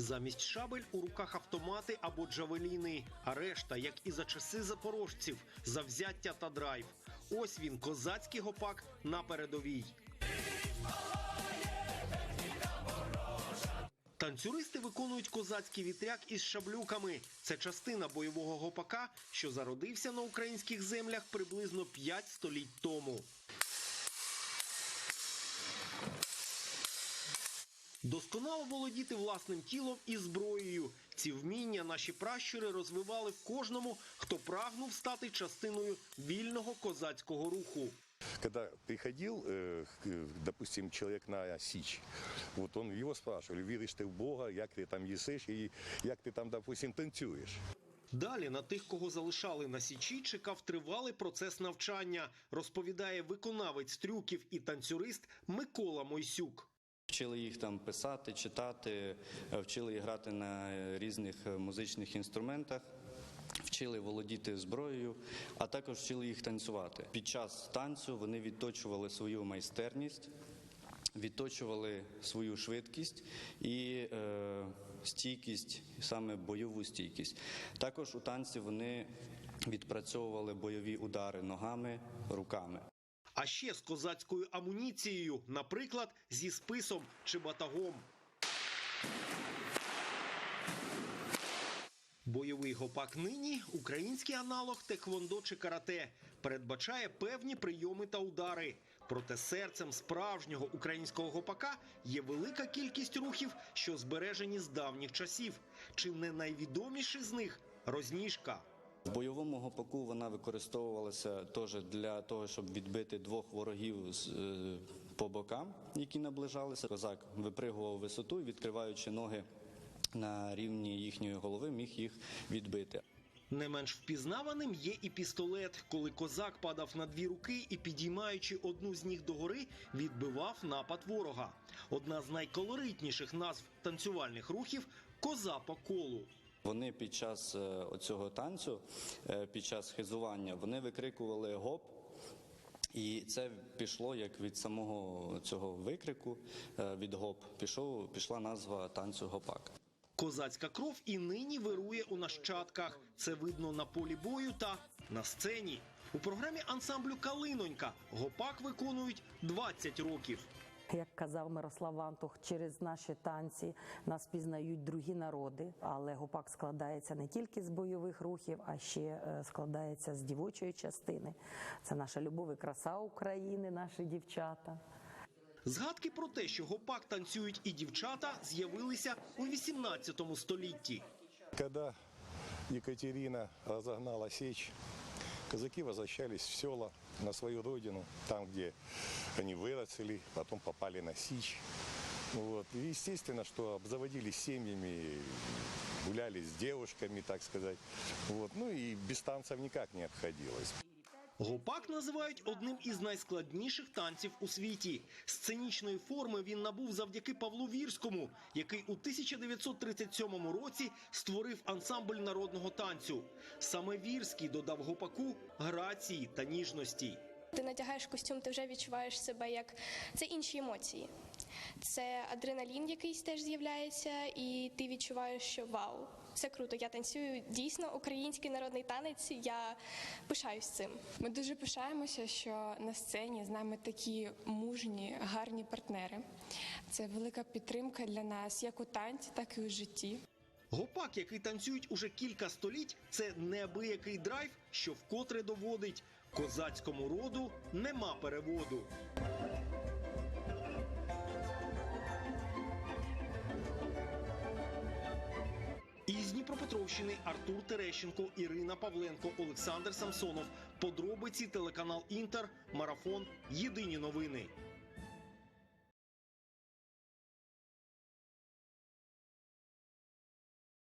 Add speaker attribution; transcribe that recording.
Speaker 1: Замість шабель у руках автомати або джавеліни, а решта, як і за часи запорожців, завзяття та драйв. Ось він, козацький гопак на передовій. Танцюристи виконують козацький вітряк із шаблюками. Це частина бойового гопака, що зародився на українських землях приблизно 5 століть тому. Досконало володіти власним тілом і зброєю. Ці вміння наші пращури розвивали в кожному, хто прагнув стати частиною вільного козацького руху.
Speaker 2: Когда приходил, э, допустим, человек на Січ, вот он его спрашивали, віриш ти в Бога, як ти там їсиш і як ти там, допустим, танцюєш.
Speaker 1: Далі на тих, кого залишали на січі, чекав тривалий процес навчання, розповідає виконавець трюків і танцюрист Микола Мойсюк.
Speaker 3: Вчили їх там писати, читати, е, вчили їх грати на е, різних е, музичних інструментах. Вчили володіти зброєю, а також вчили їх танцювати. Під час танцю вони відточували свою майстерність, відточували свою швидкість і е, стійкість, саме бойову стійкість. Також у танці вони відпрацьовували бойові удари ногами, руками.
Speaker 1: А ще з козацькою амуніцією, наприклад, зі списом чи батагом. Бойовий гопак нині український аналог теквондо чи карате передбачає певні прийоми та удари. Проте серцем справжнього українського гопака є велика кількість рухів, що збережені з давніх часів. Чи не найвідоміший з них розніжка.
Speaker 3: В бойовому гопаку вона використовувалася теж для того, щоб відбити двох ворогів з, е, по бокам, які наближалися. Козак випригував висоту, і, відкриваючи ноги на рівні їхньої голови, міг їх відбити.
Speaker 1: Не менш впізнаваним є і пістолет, коли козак падав на дві руки і, підіймаючи одну з ніг догори, відбивав напад ворога. Одна з найколоритніших назв танцювальних рухів коза по колу.
Speaker 3: Вони під час е, оцього танцю, е, під час хизування, вони викрикували гоп. І це пішло як від самого цього викрику, е, від гоп, пішов, пішла назва танцю гопак.
Speaker 1: Козацька кров і нині вирує у нащадках. Це видно на полі бою та на сцені. У програмі ансамблю Калинонька гопак виконують 20 років.
Speaker 4: Як казав Мирослав Вантух, через наші танці нас пізнають другі народи, але гопак складається не тільки з бойових рухів, а ще е, складається з дівочої частини. Це наша любов і краса України, наші дівчата.
Speaker 1: Згадки про те, що гопак танцюють і дівчата, з'явилися у 18 столітті.
Speaker 2: Когда Екатерина разогнала Сечь, казаки возвращались в села, на свою родину, там, где они выросли, потом попали на Сич. Вот. И естественно, что обзаводились семьями, гуляли с девушками, так сказать. Вот. Ну и без танцев никак не обходилось.
Speaker 1: Гопак називають одним із найскладніших танців у світі. Сценічної форми він набув завдяки Павлу Вірському, який у 1937 році створив ансамбль народного танцю. Саме Вірський додав гопаку грації та ніжності.
Speaker 5: Ти надягаєш костюм, ти вже відчуваєш себе як це інші емоції. Це адреналін якийсь теж з'являється, і ти відчуваєш, що вау, це круто. Я танцюю дійсно український народний танець. Я пишаюсь цим.
Speaker 6: Ми дуже пишаємося, що на сцені з нами такі мужні, гарні партнери. Це велика підтримка для нас, як у танці, так і у житті.
Speaker 1: Гопак, який танцюють уже кілька століть, це неабиякий драйв, що вкотре доводить козацькому роду нема переводу. Дніпропетровщини Артур Терещенко, Ірина Павленко, Олександр Самсонов. Подробиці телеканал Інтер, Марафон. Єдині новини.